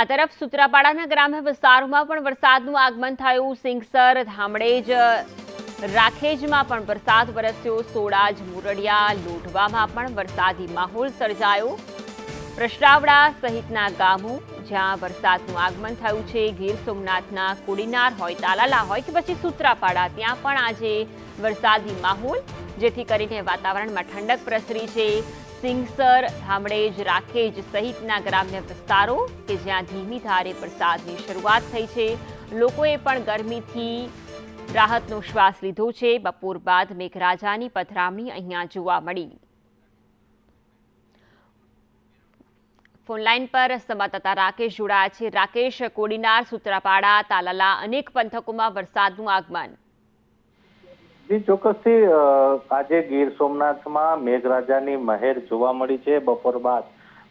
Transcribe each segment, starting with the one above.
આ તરફ સુત્રાપાડાના ગ્રામ્ય વિસ્તારોમાં પણ વરસાદનું આગમન થયું. સિંગસર ધામડેજ રાખેજમાં પણ વરસાદ વરસ્યો. સોડાજ, મુરડિયા, લોઢવામાં પણ વરસાદી માહોલ સર્જાયો. પ્રશ્રાવડા સહિતના ગામો જ્યાં વરસાદનું આગમન થયું છે. ગીર સોમનાથના કોડીનાર હોય, તાલાલા હોય કે પછી સુત્રાપાડા, ત્યાં પણ આજે વરસાદી માહોલ, જેથી કરીને વાતાવરણમાં ઠંડક પ્રસરી છે. સિંગસર, ધામડેજ રાખેજ સહિતના ગ્રામ્ય વિસ્તારો કે જ્યાં ધીમી ધારે વરસાદની શરૂઆત થઈ છે. લોકોએ પણ ગરમીથી રાહતનો શ્વાસ લીધો છે. બપોર બાદ મેઘરાજાની પધરામણી અહીંયા જોવા મળી. ફોનલાઈન પર સંવાદદાતા રાકેશ જોડાયા છે. રાકેશ, કોડીનાર, સુત્રાપાડા, તાલાલા અનેક પંથકોમાં વરસાદનું આગમન. જી, ચોક્કસથી આજે ગીર સોમનાથમાં મેઘરાજાની મહેર જોવા મળી છે. બપોર બાદ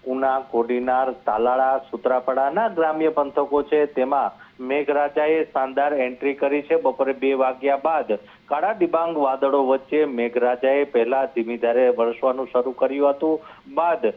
ઉના, કોડીનાર, તાલાળા, સુત્રાપાડાના ગ્રામ્ય પંથકો છે. તેમાં મેઘરાજાએ શાનદાર એન્ટ્રી કરી છે. બપોરે બે વાગ્યા બાદ કાળા ડિબાંગ વાદળો વચ્ચે મેઘરાજાએ પહેલા ધીમી ધારે વરસવાનું શરૂ કર્યું હતું. બાદ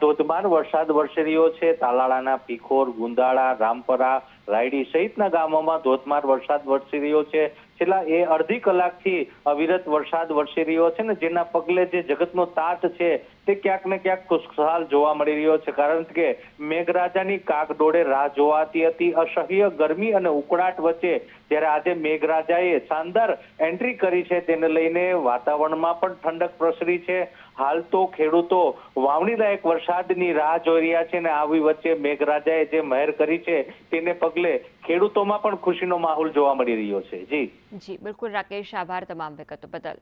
ધોધમાર વરસાદ વરસી રહ્યો છે. તાલાળાના પીખોર, ગુંદાળા, રામપરા, રાયડી સહિતના ગામોમાં ધોધમાર વરસાદ વરસી રહ્યો છે. છેલ્લા એ અડધી કલાકથી અવિરત વરસાદ વરસી રહ્યો છે ને જેના પગલે જે જગતનો તાત છે તે ક્યાંક ને ક્યાંક ખુશહાલ જોવા મળી રહ્યો છે. કારણ કે મેઘરાજાની કાગડોળે રાહ જોવાતી હતી. અસહ્ય ગરમી અને ઉકળાટ વચ્ચે જ્યારે આજે મેઘરાજાએ શાનદાર એન્ટ્રી કરી છે તેને લઈને વાતાવરણમાં પણ ઠંડક પ્રસરી છે. હાલ તો ખેડૂતો વાવણીદાયક વરસાદની રાહ જોઈ રહ્યા છે અને આવી વચ્ચે મેઘરાજાએ જે મહેર કરી છે તેને પગલે ખેડૂતોમાં પણ ખુશીનો માહોલ જોવા મળી રહ્યો છે. જી. જી બિલકુલ રાકેશ આભાર તમામ વિગતો બદલ.